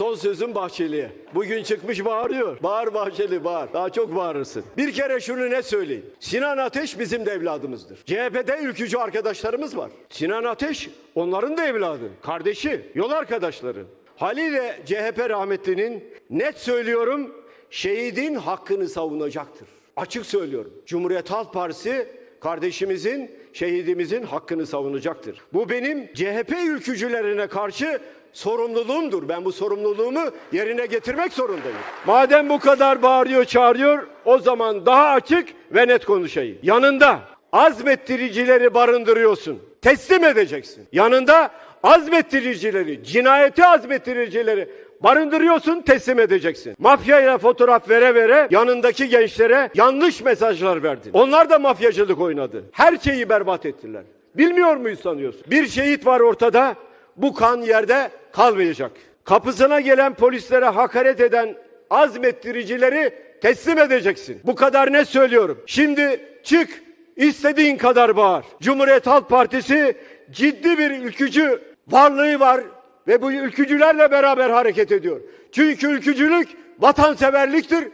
Son sözüm Bahçeli'ye. Bugün çıkmış bağırıyor. Bağır Bahçeli bağır. Daha çok bağırırsın. Bir kere şunu ne söyleyeyim. Sinan Ateş bizim de evladımızdır. CHP'de ülkücü arkadaşlarımız var. Sinan Ateş onların da evladı. Kardeşi, yol arkadaşları. Haliyle CHP rahmetlinin net söylüyorum şehidin hakkını savunacaktır. Açık söylüyorum. Cumhuriyet Halk Partisi kardeşimizin, şehidimizin hakkını savunacaktır. Bu benim CHP ülkücülerine karşı sorumluluğumdur. Ben bu sorumluluğumu yerine getirmek zorundayım. Madem bu kadar bağırıyor, çağırıyor, o zaman daha açık ve net konuşayım. Yanında azmettiricileri barındırıyorsun. Teslim edeceksin. Yanında azmettiricileri, cinayeti azmettiricileri barındırıyorsun, teslim edeceksin. Mafyayla fotoğraf vere vere yanındaki gençlere yanlış mesajlar verdin. Onlar da mafyacılık oynadı. Her şeyi berbat ettiler. Bilmiyor muyuz sanıyorsun? Bir şehit var ortada. Bu kan yerde kalmayacak. Kapısına gelen polislere hakaret eden azmettiricileri teslim edeceksin. Bu kadar ne söylüyorum. Şimdi çık istediğin kadar bağır. Cumhuriyet Halk Partisi ciddi bir ülkücü varlığı var ve bu ülkücülerle beraber hareket ediyor. Çünkü ülkücülük vatanseverliktir,